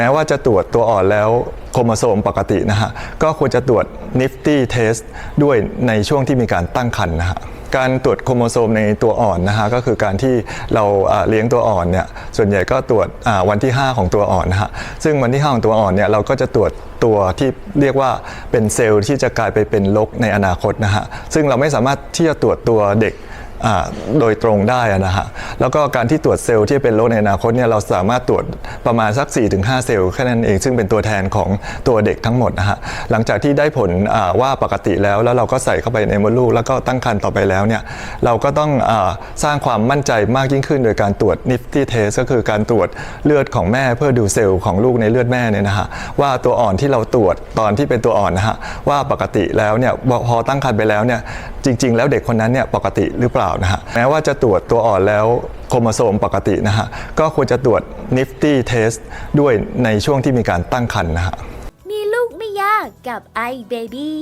แม้ว่าจะตรวจตัวอ่อนแล้วโครโมโซมปกตินะฮะ ก็ควรจะตรวจ nifty test ด้วยในช่วงที่มีการตั้งครรภ์นะฮะการตรวจโครโมโซมในตัวอ่อนนะฮะก็คือการที่เราเลี้ยงตัวอ่อนเนี่ยส่วนใหญ่ก็ตรวจวันที่ 5 ของตัวอ่อนนะฮะซึ่งวันที่5ของตัวอ่อนเนี่ยเราก็จะตรวจตัวที่เรียกว่าเป็นเซลล์ที่จะกลายไปเป็นลกในอนาคตนะฮะซึ่งเราไม่สามารถที่จะตรวจตัวเด็ก โดยตรงได้นะฮะแล้วก็การที่ตรวจเซลล์ที่เป็นโรคในอนาคตเนี่ยเราสามารถตรวจประมาณสัก 4-5 เซลล์แค่นั้นเองซึ่งเป็นตัวแทนของตัวเด็กทั้งหมดนะฮะหลังจากที่ได้ผลว่าปกติแล้วแล้วเราก็ใส่เข้าไปในมดลูกแล้วก็ตั้งครรภ์ต่อไปแล้วเนี่ยเราก็ต้องอสร้างความมั่นใจมากยิ่งขึ้น โดยการตรวจ nifty test ก็คือการตรวจเลือดของแม่ เพื่อดูเซลล์ของลูกในเลือดแม่เนี่ยนะฮะว่าตัวอ่อนที่เราตรวจตอนที่เป็นตัวอ่อนนะฮะว่าปกติแล้วเนี่ยพอตั้งครรภ์ไปแล้วเนี่ยจริง ๆ แล้วเด็กคนนั้นเนี่ยปกติหรือเปล่านะฮะแม้ว่าจะตรวจตัวอ่อนแล้วโครโมโซมปกตินะฮะก็ควรจะตรวจ nifty test ด้วยในช่วงที่มีการตั้งครรภ์นะฮะมีลูกไม่ยากกับ iBaby